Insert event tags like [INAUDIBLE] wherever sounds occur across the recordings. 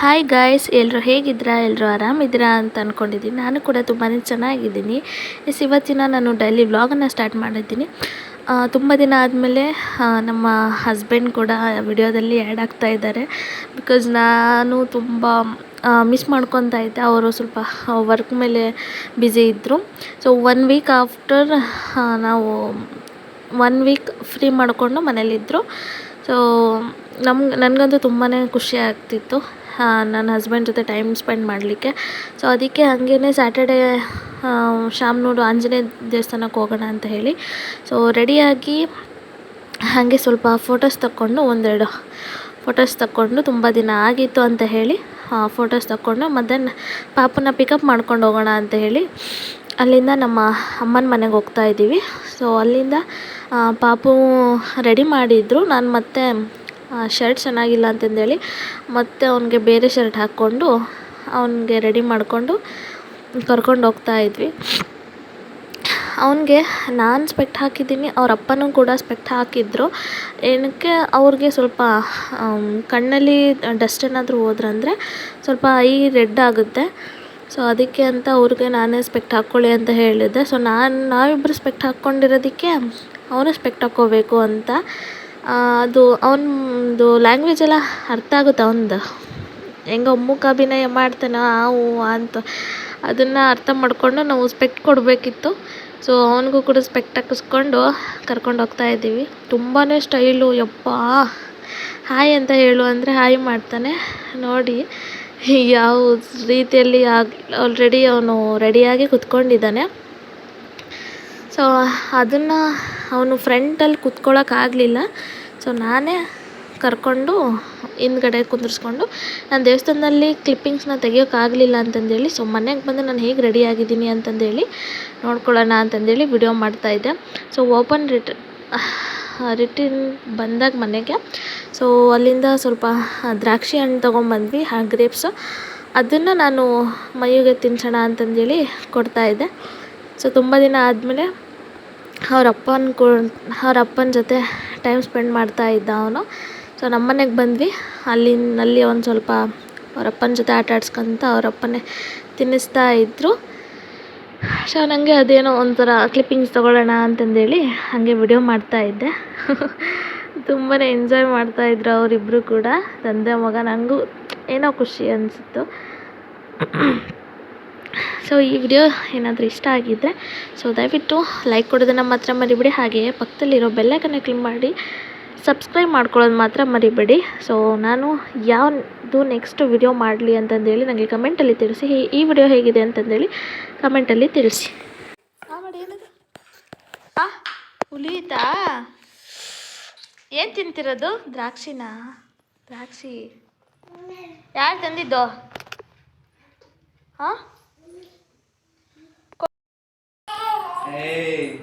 Hi guys ಎಲ್ಲರೂ ಹೇಗಿದ್ದೀರಾ ಎಲ್ಲರೂ ಆರಾಮಿದ್ದೀರಾ ಅಂತ ಅಂದ್ಕೊಂಡಿದ್ದೀನಿ ನಾನು ಕೂಡ ತುಂಬಾ ಚೆನ್ನಾಗಿದ್ದೀನಿ. ಎಸ್, ಇವತ್ತಿನ ನಾನು ಡೈಲಿ ವ್ಲಾಗನ್ನು ಸ್ಟಾರ್ಟ್ ಮಾಡಿದ್ದೀನಿ. ತುಂಬ ದಿನ ಆದಮೇಲೆ ನಮ್ಮ ಹಸ್ಬೆಂಡ್ ಕೂಡ ವಿಡಿಯೋದಲ್ಲಿ ಆ್ಯಡ್ ಆಗ್ತಾ ಇದ್ದಾರೆ. ಬಿಕಾಸ್ ನಾನು ತುಂಬ ಮಿಸ್ ಮಾಡ್ಕೊತಾ ಇದ್ದೆ. ಅವರು ಸ್ವಲ್ಪ ವರ್ಕ್ ಮೇಲೆ ಬ್ಯುಸಿ ಇದ್ದರು ಸೊ ಒನ್ ವೀಕ್ ಆಫ್ಟರ್ ನಾವು ಒನ್ ವೀಕ್ ಫ್ರೀ ಮಾಡಿಕೊಂಡು ಮನೇಲಿದ್ದರು ಸೊ ನಮ್ಗೆ, ನನಗಂತೂ ತುಂಬಾ ಖುಷಿ ಆಗ್ತಿತ್ತು. ನನ್ನ ಹಸ್ಬೆಂಡ್ ಜೊತೆ ಟೈಮ್ ಸ್ಪೆಂಡ್ ಮಾಡಲಿಕ್ಕೆ. ಸೊ ಅದಕ್ಕೆ ಹಾಗೇ ಸ್ಯಾಟರ್ಡೇ ಶಾಮ್ನೂರು ಆಂಜನೇಯ ದೇವಸ್ಥಾನಕ್ಕೆ ಹೋಗೋಣ ಅಂತ ಹೇಳಿ. ಸೊ ರೆಡಿಯಾಗಿ ಹಾಗೆ ಸ್ವಲ್ಪ ಫೋಟೋಸ್ ತಕ್ಕೊಂಡು ಒಂದೆರಡು ಫೋಟೋಸ್ ತಗೊಂಡು ತುಂಬ ದಿನ ಆಗಿತ್ತು ಅಂತ ಹೇಳಿ ಫೋಟೋಸ್ ತಗೊಂಡು ಮತ್ತು ಪಾಪನ ಪಿಕಪ್ ಮಾಡ್ಕೊಂಡು ಹೋಗೋಣ ಅಂತ ಹೇಳಿ ಅಲ್ಲಿಂದ ನಮ್ಮ ಅಮ್ಮನ ಮನೆಗೆ ಹೋಗ್ತಾ ಇದ್ದೀವಿ. ಸೊ ಅಲ್ಲಿಂದ ಪಾಪು ರೆಡಿ ಮಾಡಿದ್ರು. ನಾನು ಮತ್ತೆ ಶರ್ಟ್ ಚೆನ್ನಾಗಿಲ್ಲ ಅಂತಂದೇಳಿ ಮತ್ತೆ ಅವನಿಗೆ ಬೇರೆ ಶರ್ಟ್ ಹಾಕ್ಕೊಂಡು ಅವನಿಗೆ ರೆಡಿ ಮಾಡಿಕೊಂಡು ಕರ್ಕೊಂಡು ಹೋಗ್ತಾ ಇದ್ವಿ. ಅವನಿಗೆ ನಾನು ಸ್ಪೆಕ್ಟ್ ಹಾಕಿದ್ದೀನಿ, ಅವ್ರ ಅಪ್ಪನೂ ಕೂಡ ಸ್ಪೆಕ್ಟ್ ಹಾಕಿದ್ರು. ಏನಕ್ಕೆ ಅವ್ರಿಗೆ ಸ್ವಲ್ಪ ಕಣ್ಣಲ್ಲಿ ಡಸ್ಟ್ ಏನಾದರೂ ಹೋದ್ರಂದರೆ ಸ್ವಲ್ಪ ಐ ರೆಡ್ ಆಗುತ್ತೆ. ಸೊ ಅದಕ್ಕೆ ಅಂತ ಅವ್ರಿಗೆ ನಾನೇ ಸ್ಪೆಕ್ಟ್ ಹಾಕ್ಕೊಳ್ಳಿ ಅಂತ ಹೇಳಿದ್ದೆ. ಸೊ ನಾನು ನಾವಿಬ್ಬರು ಸ್ಪೆಕ್ಟ್ ಹಾಕ್ಕೊಂಡಿರೋದಕ್ಕೆ ಅವನು ಸ್ಪೆಕ್ಟ್ ಹಾಕ್ಕೋಬೇಕು ಅಂತ ಅದು ಅವನದು ಲ್ಯಾಂಗ್ವೇಜ್ ಎಲ್ಲ ಅರ್ಥ ಆಗುತ್ತೆ ಅವನದು? ಹೆಂಗೋ ಮೂಕಾಭಿನಯ ಮಾಡ್ತಾನೆ ಆ ಅಂತ. ಅದನ್ನು ಅರ್ಥ ಮಾಡಿಕೊಂಡು ನಾವು ಸ್ಪೆಕ್ಟ್ ಕೊಡಬೇಕಿತ್ತು. ಸೊ ಅವನಿಗೂ ಕೂಡ ಸ್ಪೆಕ್ಟ್ ಹಾಕಿಸ್ಕೊಂಡು ಕರ್ಕೊಂಡು ಹೋಗ್ತಾ ಇದ್ದೀವಿ. ತುಂಬಾ ಸ್ಟೈಲು ಯಪ್ಪಾ! ಹಾಯ್ ಅಂತ ಹೇಳು ಅಂದರೆ ಹಾಯ್ ಮಾಡ್ತಾನೆ. ನೋಡಿ, ಯಾವ ರೀತಿಯಲ್ಲಿ ಆಗ ಆಲ್ರೆಡಿ ಅವನು ರೆಡಿಯಾಗಿ ಕುತ್ಕೊಂಡಿದ್ದಾನೆ. ಸೊ ಅದನ್ನು ಅವನು ಫ್ರಂಟಲ್ಲಿ ಕುತ್ಕೊಳ್ಳೋಕ್ಕಾಗಲಿಲ್ಲ ಸೊ ನಾನೇ ಕರ್ಕೊಂಡು ಹಿಂದ್ಗಡೆ ಕುಂದಿರ್ಸ್ಕೊಂಡು ನಾನು ದೇವಸ್ಥಾನದಲ್ಲಿ ಕ್ಲಿಪ್ಪಿಂಗ್ಸ್ನ ತೆಗಿಯೋಕ್ಕಾಗಲಿಲ್ಲ ಅಂತಂದೇಳಿ ಸೊ ಮನೆಗೆ ಬಂದು ನಾನು ಹೇಗೆ ರೆಡಿ ಆಗಿದ್ದೀನಿ ಅಂತಂದೇಳಿ ನೋಡ್ಕೊಳ್ಳೋಣ ಅಂತಂದೇಳಿ ವಿಡಿಯೋ ಮಾಡ್ತಾಯಿದ್ದೆ ಸೊ ಓಪನ್ ರಿಟ್ ರಿಟಿನ್ ಬಂದಾಗ ಮನೆಗೆ. ಸೊ ಅಲ್ಲಿಂದ ಸ್ವಲ್ಪ ದ್ರಾಕ್ಷಿ ಹಣ್ಣು ತೊಗೊಂಬಂದ್ವಿ, ಆ ಗ್ರೇಪ್ಸು ಅದನ್ನು ನಾನು ಮೈಗೆ ತಿನ್ಸೋಣ ಅಂತಂದೇಳಿ ಕೊಡ್ತಾಯಿದ್ದೆ ಸೊ ತುಂಬ ದಿನ ಆದಮೇಲೆ ಅವ್ರ ಅಪ್ಪನ ಕೂ ಅವ್ರ ಜೊತೆ ಟೈಮ್ ಸ್ಪೆಂಡ್ ಮಾಡ್ತಾ ಇದ್ದ ಅವನು. ಸೊ ನಮ್ಮ ಮನೆಗೆ ಬಂದ್ವಿ. ಅಲ್ಲಿ ಅಲ್ಲಿ ಒಂದು ಸ್ವಲ್ಪ ಅವ್ರ ಜೊತೆ ಆಟ ಆಡ್ಸ್ಕೊಂತ ಅವ್ರ ತಿನ್ನಿಸ್ತಾ ಇದ್ದರು ಸೊ ನನಗೆ ಅದೇನೋ ಒಂಥರ ಕ್ಲಿಪ್ಪಿಂಗ್ಸ್ ತೊಗೊಳ್ಳೋಣ ಅಂತಂದೇಳಿ ಹಾಗೆ ವಿಡಿಯೋ ಮಾಡ್ತಾ ಇದ್ದೆ. [LAUGHS] ತುಂಬಾ ಎಂಜಾಯ್ ಮಾಡ್ತಾಯಿದ್ರು ಅವರಿಬ್ಬರು ಕೂಡ. ತಂದೆ ಮಗ ನನಗೂ ಏನೋ ಖುಷಿ ಅನಿಸಿತ್ತು. ಸೊ ಈ ವಿಡಿಯೋ ಏನಾದರೂ ಇಷ್ಟ ಆಗಿದ್ದರೆ ಸೊ ದಯವಿಟ್ಟು ಲೈಕ್ ಕೊಡೋದನ್ನು ಮಾತ್ರ ಮರಿಬೇಡಿ. ಹಾಗೆಯೇ ಪಕ್ಕದಲ್ಲಿರೋ ಬೆಲ್ಲೈಕನ್ನೇ ಕ್ಲಿಕ್ ಮಾಡಿ ಸಬ್ಸ್ಕ್ರೈಬ್ ಮಾಡ್ಕೊಳ್ಳೋದು ಮಾತ್ರ ಮರಿಬೇಡಿ. ಸೊ ನಾನು ಯಾವುದು ನೆಕ್ಸ್ಟ್ ವಿಡಿಯೋ ಮಾಡಲಿ ಅಂತಂದೇಳಿ ನನಗೆ ಕಮೆಂಟಲ್ಲಿ ತಿಳಿಸಿ. ಈ- ವಿಡಿಯೋ ಹೇಗಿದೆ ಅಂತಂದೇಳಿ ಕಮೆಂಟಲ್ಲಿ ತಿಳಿಸಿ. ಹುಲಿತಾ ಏನು ತಿಂತಿರೋದು? ದ್ರಾಕ್ಷಿನ? ದ್ರಾಕ್ಷಿ. ಯಾರು ತಂದಿದ್ದು? ಹಾಂ 哎。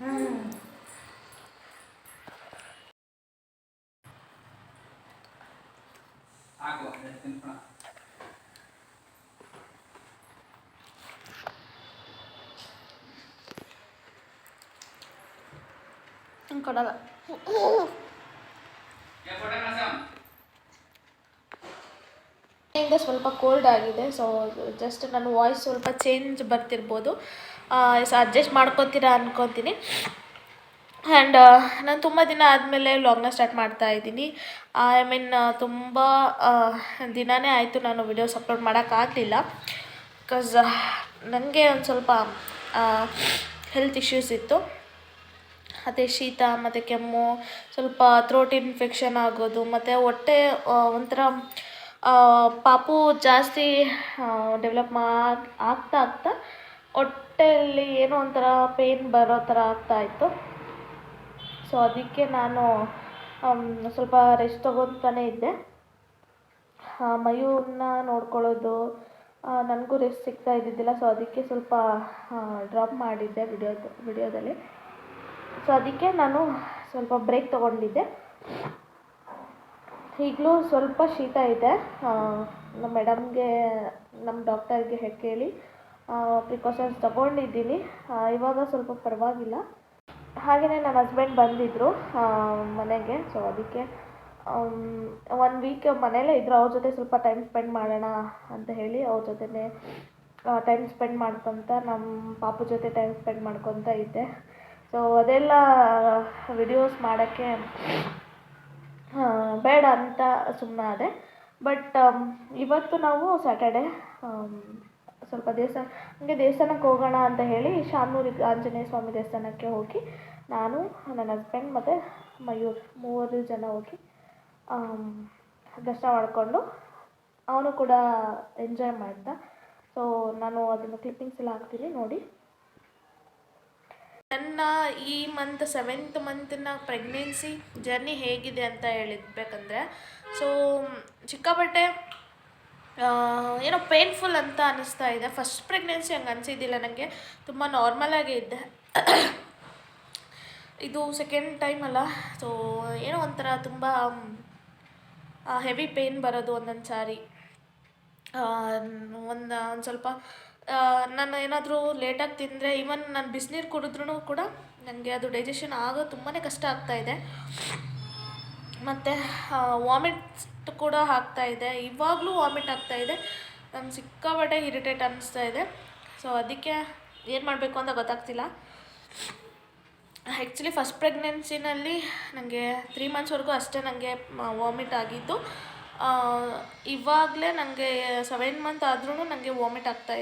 嗯。哪个在跟上？ನಂಗೆ ಕೊಡಲ್ಲ. ಇಂದ ಸ್ವಲ್ಪ ಕೋಲ್ಡ್ ಆಗಿದೆ ಸೊ ಜಸ್ಟ್ ನನ್ನ ವಾಯ್ಸ್ ಸ್ವಲ್ಪ ಚೇಂಜ್ ಬರ್ತಿರ್ಬೋದು. ಸೊ ಅಡ್ಜಸ್ಟ್ ಮಾಡ್ಕೊತೀರಾ ಅನ್ಕೊತೀನಿ. ಆ್ಯಂಡ್ ನಾನು ತುಂಬ ದಿನ ಆದಮೇಲೆ ವ್ಲಾಗ್ನ ಸ್ಟಾರ್ಟ್ ಮಾಡ್ತಾ ಇದ್ದೀನಿ. ಐ ಮೀನ್ ತುಂಬ ದಿನವೇ ಆಯಿತು ನಾನು ವಿಡಿಯೋಸ್ ಅಪ್ಲೋಡ್ ಮಾಡೋಕ್ಕಾಗಲಿಲ್ಲ ಬಿಕಾಸ್ ನನಗೆ ಒಂದು ಸ್ವಲ್ಪ ಹೆಲ್ತ್ ಇಶ್ಯೂಸ್ ಇತ್ತು. ಅದೇ ಶೀತ, ಮತ್ತು ಕೆಮ್ಮು, ಸ್ವಲ್ಪ ಥ್ರೋಟ್ ಇನ್ಫೆಕ್ಷನ್ ಆಗೋದು, ಮತ್ತು ಹೊಟ್ಟೆ ಒಂಥರ ಪಾಪು ಜಾಸ್ತಿ ಡೆವಲಪ್ ಮಾ, ಆಗ್ತಾ ಆಗ್ತಾ ಹೊಟ್ಟೆಯಲ್ಲಿ ಏನೋ ಒಂಥರ ಪೇಯ್ನ್ ಬರೋ ಥರ ಆಗ್ತಾಯಿತ್ತು ಸೊ ಅದಕ್ಕೆ ನಾನು ಸ್ವಲ್ಪ ರೆಸ್ಟ್ ತೊಗೊತಾನೆ ಇದ್ದೆ. ಮಯೂರನ್ನ ನೋಡ್ಕೊಳ್ಳೋದು ನನಗೂ ರೆಸ್ಟ್ ಸಿಗ್ತಾ ಇದ್ದಿದ್ದಿಲ್ಲ. ಸೊ ಅದಕ್ಕೆ ಸ್ವಲ್ಪ ಡ್ರಾಪ್ ಮಾಡಿದ್ದೆ ವಿಡಿಯೋದ ವಿಡಿಯೋದಲ್ಲಿ ಸೊ ಅದಕ್ಕೆ ನಾನು ಸ್ವಲ್ಪ ಬ್ರೇಕ್ ತೊಗೊಂಡಿದ್ದೆ. ಈಗಲೂ ಸ್ವಲ್ಪ ಶೀತ ಇದೆ. ನಮ್ಮ ಮೇಡಮ್ಗೆ ನಮ್ಮ ಡಾಕ್ಟರ್ಗೆ ಹೇಳಿ ಕೇಳಿ ಪ್ರಿಕಾಷನ್ಸ್ ತಗೊಂಡಿದ್ದೀನಿ. ಇವಾಗ ಸ್ವಲ್ಪ ಪರವಾಗಿಲ್ಲ. ಹಾಗೆಯೇ ನನ್ನ ಹಸ್ಬೆಂಡ್ ಬಂದಿದ್ದರು ಮನೆಗೆ. ಸೊ ಅದಕ್ಕೆ ಒನ್ ವೀಕ್ ಮನೇಲೇ ಇದ್ದರು ಅವ್ರ ಜೊತೆ ಸ್ವಲ್ಪ ಟೈಮ್ ಸ್ಪೆಂಡ್ ಮಾಡೋಣ ಅಂತ ಹೇಳಿ ಅವ್ರ ಜೊತೆನೇ ಟೈಮ್ ಸ್ಪೆಂಡ್ ಮಾಡ್ಕೊತ, ನಮ್ಮ ಪಾಪು ಜೊತೆ ಟೈಮ್ ಸ್ಪೆಂಡ್ ಮಾಡ್ಕೊತ ಇದ್ದೆ. ಸೊ ಅದೆಲ್ಲ ವಿಡಿಯೋಸ್ ಮಾಡೋಕ್ಕೆ ಬೇಡ ಅಂತ ಸುಮ್ಮನಾದೆ ಬಟ್ ಇವತ್ತು ನಾವು ಸ್ಯಾಟರ್ಡೆ ಸ್ವಲ್ಪ ದೇವಸ್ಥಾನ ಹಂಗೆ ದೇವಸ್ಥಾನಕ್ಕೆ ಹೋಗೋಣ ಅಂತ ಹೇಳಿ ಶಾಮನೂರಿಗೆ ಆಂಜನೇಯ ಸ್ವಾಮಿ ದೇವಸ್ಥಾನಕ್ಕೆ ಹೋಗಿ ನಾನು, ನನ್ನ ಹಸ್ಬೆಂಡ್ ಮತ್ತು ಮಯೂರ್ ಮೂವರು ಜನ ಹೋಗಿ ದರ್ಶನ ಮಾಡಿಕೊಂಡು ಅವನು ಕೂಡ ಎಂಜಾಯ್ ಮಾಡ್ದ ಸೊ ನಾನು ಅದನ್ನು ಕ್ಲಿಪ್ಪಿಂಗ್ಸ್ ಎಲ್ಲ ಹಾಕ್ತೀನಿ, ನೋಡಿ. ನನ್ನ ಈ ಮಂತ್ ಸೆವೆಂತ್ ಮಂತ್ನ ಪ್ರೆಗ್ನೆನ್ಸಿ ಜರ್ನಿ ಹೇಗಿದೆ ಅಂತ ಹೇಳಿದ್ಬೇಕಂದ್ರೆ ಸೊ ಚಿಕ್ಕಾಪಟ್ಟೆ ಏನೋ ಪೇನ್ಫುಲ್ ಅಂತ ಅನ್ನಿಸ್ತಾ ಇದೆ. ಫಸ್ಟ್ ಪ್ರೆಗ್ನೆನ್ಸಿ ಹಂಗೆ ಅನಿಸಿದ್ದಿಲ್ಲ ನನಗೆ ತುಂಬ ನಾರ್ಮಲಾಗೇ ಇದ್ದೆ. ಇದು ಸೆಕೆಂಡ್ ಟೈಮ್ ಅಲ್ಲ. ಸೊ ಏನೋ ಒಂಥರ ತುಂಬ ಹೆವಿ ಪೇನ್ ಬರೋದು ಒಂದೊಂದು ಸಾರಿ ಒಂದು ಒಂದು ಸ್ವಲ್ಪ ನಾನು ಏನಾದರೂ ಲೇಟಾಗಿ ತಿಂದರೆ ಈವನ್ ನಾನು ಬಿಸಿನೀರು ಕುಡಿದ್ರೂ ಕೂಡ ನನಗೆ ಅದು ಡೈಜೆಷನ್ ಆಗೋ ತುಂಬಾ ಕಷ್ಟ ಆಗ್ತಾ ಇದೆ. ಮತ್ತು ವಾಮಿಟ್ ಕೂಡ ಆಗ್ತಾ ಇದೆ. ಇವಾಗಲೂ ವಾಮಿಟ್ ಆಗ್ತಾ ಇದೆ. ನಾನು ಸಿಕ್ಕಾಪಟ್ಟೆ ಇರಿಟೇಟ್ ಅನ್ನಿಸ್ತಾ ಇದೆ. ಸೊ ಅದಕ್ಕೆ ಏನು ಮಾಡಬೇಕು ಅಂತ ಗೊತ್ತಾಗ್ತಿಲ್ಲ. ಆ್ಯಕ್ಚುಲಿ ಫಸ್ಟ್ ಪ್ರೆಗ್ನೆನ್ಸಿನಲ್ಲಿ ನನಗೆ ತ್ರೀ ಮಂತ್ಸ್ವರೆಗೂ ಅಷ್ಟೇ ನನಗೆ ವಾಮಿಟ್ ಆಗಿತ್ತು ಇವಾಗಲೇ ನನಗೆ ಸೆವೆನ್ ಮಂತ್ ಆದ್ರೂ ನನಗೆ ವಾಮಿಟ್ ಆಗ್ತಾ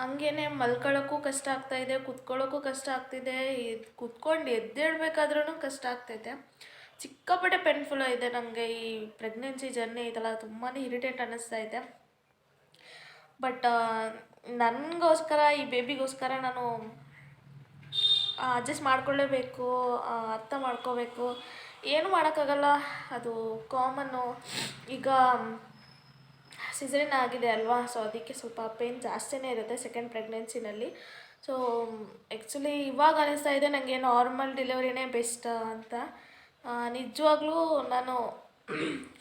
ಹಂಗೇನೆ ಮಲ್ಕೊಳ್ಳೋಕ್ಕೂ ಕಷ್ಟ ಆಗ್ತಾ ಇದೆ, ಕುತ್ಕೊಳ್ಳೋಕ್ಕೂ ಕಷ್ಟ ಆಗ್ತಿದೆ. ಕುತ್ಕೊಂಡು ಎದ್ದೇಳ್ಬೇಕಾದ್ರೂ ಕಷ್ಟ ಆಗ್ತೈತೆ. ಚಿಕ್ಕಪಟ್ಟೆ ಪೇನ್ಫುಲ್ ಇದೆ ನನಗೆ ಈ ಪ್ರೆಗ್ನೆನ್ಸಿ ಜರ್ನಿ ಇದೆಲ್ಲ ತುಂಬಾ ಇರಿಟೇಟ್ ಇದೆ. ಬಟ್ ನನಗೋಸ್ಕರ, ಈ ಬೇಬಿಗೋಸ್ಕರ ನಾನು ಅಡ್ಜಸ್ಟ್ ಮಾಡ್ಕೊಳ್ಳೇಬೇಕು ಅರ್ಥ ಮಾಡ್ಕೋಬೇಕು. ಏನು ಮಾಡೋಕ್ಕಾಗಲ್ಲ, ಅದು ಕಾಮನ್ನು ಈಗ ಸಿಸರಿನ್ ಆಗಿದೆ ಅಲ್ವಾ? ಸೊ ಅದಕ್ಕೆ ಸ್ವಲ್ಪ ಪೇನ್ ಜಾಸ್ತಿನೇ ಇರುತ್ತೆ ಸೆಕೆಂಡ್ ಪ್ರೆಗ್ನೆನ್ಸಿನಲ್ಲಿ ಸೊ ಆ್ಯಕ್ಚುಲಿ ಇವಾಗ ಅನಿಸ್ತಾ ಇದೆ ನನಗೆ ನಾರ್ಮಲ್ ಡೆಲಿವರಿನೇ ಬೆಸ್ಟ್ ಅಂತ. ನಿಜವಾಗ್ಲೂ ನಾನು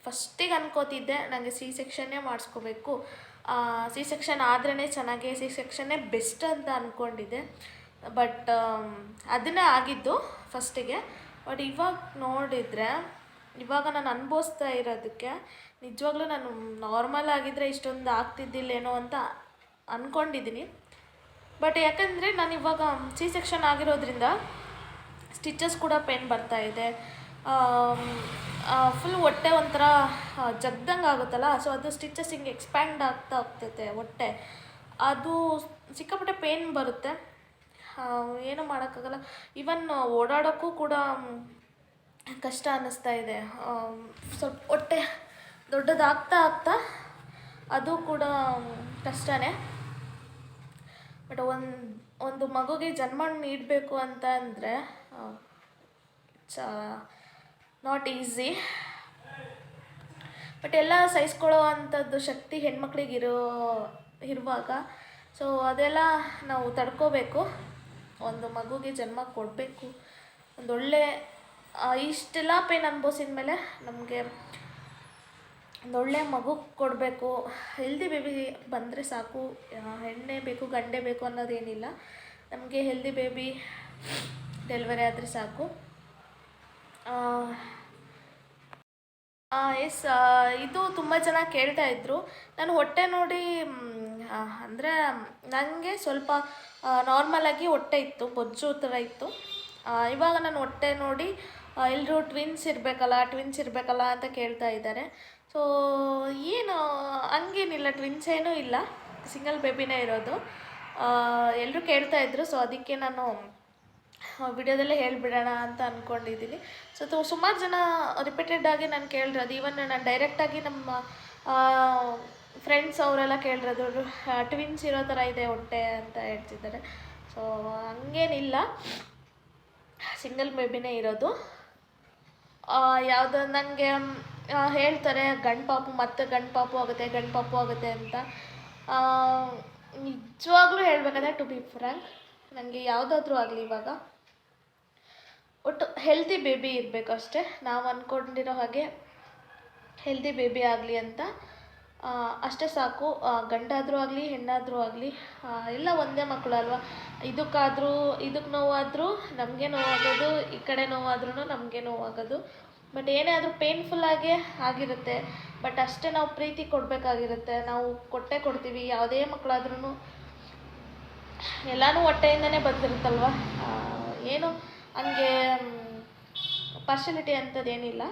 ಫಸ್ಟಿಗೆ ಅನ್ಕೋತಿದ್ದೆ ನನಗೆ ಸಿ ಸೆಕ್ಷನ್ನೇ ಮಾಡಿಸ್ಕೋಬೇಕು. ಸಿ ಸೆಕ್ಷನ್ ಆದ್ರೇ ಚೆನ್ನಾಗಿ ಸಿ ಸೆಕ್ಷನ್ನೇ ಬೆಸ್ಟ್ ಅಂತ ಅಂದ್ಕೊಂಡಿದ್ದೆ ಬಟ್ ಅದನ್ನೇ ಆಗಿದ್ದು ಫಸ್ಟಿಗೆ ಬಟ್ ಇವಾಗ ನೋಡಿದರೆ, ಇವಾಗ ನಾನು ಅನುಭವಿಸ್ತಾ ಇರೋದಕ್ಕೆ ನಿಜವಾಗ್ಲೂ ನಾನು ನಾರ್ಮಲ್ ಆಗಿದ್ದರೆ ಇಷ್ಟೊಂದು ಆಗ್ತಿದ್ದಿಲ್ಲೇನೋ ಅಂತ ಅಂದ್ಕೊಂಡಿದ್ದೀನಿ ಬಟ್ ಯಾಕಂದರೆ ನಾನು ಇವಾಗ ಸಿ ಸೆಕ್ಷನ್ ಆಗಿರೋದ್ರಿಂದ ಸ್ಟಿಚಸ್ ಕೂಡ ಪೇನ್ ಬರ್ತಾ ಇದೆ. ಫುಲ್ ಹೊಟ್ಟೆ ಒಂಥರ ಜಗ್ದಂಗೆ ಆಗುತ್ತಲ್ಲ ಸೊ ಅದು ಸ್ಟಿಚಸ್ ಹಿಂಗೆ ಎಕ್ಸ್ಪ್ಯಾಂಡ್ ಆಗ್ತಾ ಹೋಗ್ತೈತೆ ಹೊಟ್ಟೆ. ಅದು ಸಿಕ್ಕಾಪಟ್ಟೆ ಪೇನ್ ಬರುತ್ತೆ. ಏನು ಏನೂ ಮಾಡೋಕ್ಕಾಗಲ್ಲ. ಇವನ್ ಓಡಾಡೋಕ್ಕೂ ಕೂಡ ಕಷ್ಟ ಅನ್ನಿಸ್ತಾ ಇದೆ. ಸ್ವಲ್ಪ ಹೊಟ್ಟೆ ದೊಡ್ಡದಾಗ್ತಾ ಆಗ್ತಾ ಅದು ಕೂಡ ಕಷ್ಟನೇ. ಬಟ್ ಒಂದು ಒಂದು ಮಗುಗೆ ಜನ್ಮ ನೀಡಬೇಕು ಅಂತ ಅಂದರೆ ಚ ನಾಟ್ ಈಸಿ ಬಟ್ ಎಲ್ಲ ಸಹಿಸ್ಕೊಳ್ಳೋ ಅಂಥದ್ದು ಶಕ್ತಿ ಹೆಣ್ಮಕ್ಳಿಗಿರೋ ಇರುವಾಗ. ಸೊ ಅದೆಲ್ಲ ನಾವು ತಡ್ಕೋಬೇಕು. ಒಂದು ಮಗುಗೆ ಜನ್ಮ ಕೊಡಬೇಕು. ಒಂದೊಳ್ಳೆ ಇಷ್ಟೆಲ್ಲ ಪೇನ್ ಅನುಭವಿಸಿದ ಮೇಲೆ ನಮಗೆ ಒಂದೊಳ್ಳೆ ಮಗು ಕೊಡಬೇಕು. ಹೆಲ್ದಿ ಬೇಬಿ ಬಂದರೆ ಸಾಕು. ಹೆಣ್ಣೆ ಬೇಕು, ಗಂಡೇ ಬೇಕು ಅನ್ನೋದೇನಿಲ್ಲ. ನಮಗೆ ಹೆಲ್ದಿ ಬೇಬಿ ಡೆಲಿವರಿ ಆದರೆ ಸಾಕು. ಎಸ್ ಇದು ತುಂಬ ಜನ ಕೇಳ್ತಾ ಇದ್ರು. ನಾನು ಹೊಟ್ಟೆ ನೋಡಿ ಅಂದರೆ ನನಗೆ ಸ್ವಲ್ಪ ನಾರ್ಮಲಾಗಿ ಹೊಟ್ಟೆ ಇತ್ತು, ಬೊಜ್ಜು ಥರ ಇತ್ತು. ಇವಾಗ ನಾನು ಹೊಟ್ಟೆ ನೋಡಿ ಎಲ್ಲರೂ ಟ್ವಿನ್ಸ್ ಇರಬೇಕಲ್ಲ ಟ್ವಿನ್ಸ್ ಇರಬೇಕಲ್ಲ ಅಂತ ಕೇಳ್ತಾ ಇದ್ದಾರೆ. ಸೊ ಏನು, ಹಂಗೇನಿಲ್ಲ ಟ್ವಿನ್ಸ್ ಏನೂ ಇಲ್ಲ. ಸಿಂಗಲ್ ಬೇಬಿನೇ ಇರೋದು. ಎಲ್ಲರೂ ಕೇಳ್ತಾ ಇದ್ರು ಸೊ ಅದಕ್ಕೆ ನಾನು ವಿಡಿಯೋದಲ್ಲೇ ಹೇಳಿಬಿಡೋಣ ಅಂತ ಅಂದ್ಕೊಂಡಿದ್ದೀನಿ ಸೊ ಸುಮಾರು ಜನ ರಿಪೀಟೆಡ್ ಆಗಿ ನಾನು ಕೇಳಿರೋದು. ಈವನ್ ನಾನು ಡೈರೆಕ್ಟಾಗಿ ನಮ್ಮ ಫ್ರೆಂಡ್ಸ್ ಅವರೆಲ್ಲ ಕೇಳಿರೋದು ಟ್ವಿನ್ಸ್ ಇರೋ ಥರ ಇದೆ ಹೊಟ್ಟೆ ಅಂತ ಹೇಳ್ತಿದ್ದಾರೆ. ಸೊ ಹಂಗೇನಿಲ್ಲ. ಸಿಂಗಲ್ ಬೇಬಿನೇ ಇರೋದು. ಯಾವುದೋ ನನಗೆ ಹೇಳ್ತಾರೆ, ಗಂಡು ಪಾಪು, ಮತ್ತೆ ಗಂಡು ಪಾಪು ಆಗುತ್ತೆ, ಗಂಡು ಪಾಪು ಆಗುತ್ತೆ ಅಂತ. ನಿಜವಾಗ್ಲೂ ಹೇಳ್ಬೇಕಂದ್ರೆ ಟು ಬಿ ಫ್ರ್ಯಾಂಕ್ ನನಗೆ ಯಾವುದಾದ್ರೂ ಆಗಲಿ ಇವಾಗ, ಒಟ್ಟು ಹೆಲ್ದಿ ಬೇಬಿ ಇರಬೇಕು ಅಷ್ಟೇ. ನಾವು ಅಂದ್ಕೊಂಡಿರೋ ಹಾಗೆ ಹೆಲ್ದಿ ಬೇಬಿ ಆಗಲಿ ಅಂತ ಅಷ್ಟೇ ಸಾಕು. ಗಂಡಾದರೂ ಆಗಲಿ, ಹೆಣ್ಣಾದರೂ ಆಗಲಿ ಎಲ್ಲ ಒಂದೇ ಮಕ್ಕಳು ಅಲ್ವಾ ಇದಕ್ಕಾದರೂ ಇದಕ್ಕೆ ನೋವಾದರೂ ನಮಗೆ ನೋವಾಗೋದು, ಈ ಕಡೆ ನೋವಾದ್ರೂ ನಮಗೆ ನೋವಾಗೋದು. ಬಟ್ ಏನೇ ಆದರೂ ಪೇಯ್ನ್ಫುಲ್ಲಾಗೇ ಆಗಿರುತ್ತೆ. ಬಟ್ ಅಷ್ಟೇ ನಾವು ಪ್ರೀತಿ ಕೊಡಬೇಕಾಗಿರುತ್ತೆ. ನಾವು ಕೊಟ್ಟೇ ಕೊಡ್ತೀವಿ. ಯಾವುದೇ ಮಕ್ಕಳಾದ್ರೂ ಎಲ್ಲನೂ ಹೊಟ್ಟೆಯಿಂದನೇ ಬಂದಿರುತ್ತಲ್ವ? ಏನು ಹಂಗೆ ಪಾರ್ಶಲಿಟಿ ಅಂಥದ್ದೇನಿಲ್ಲ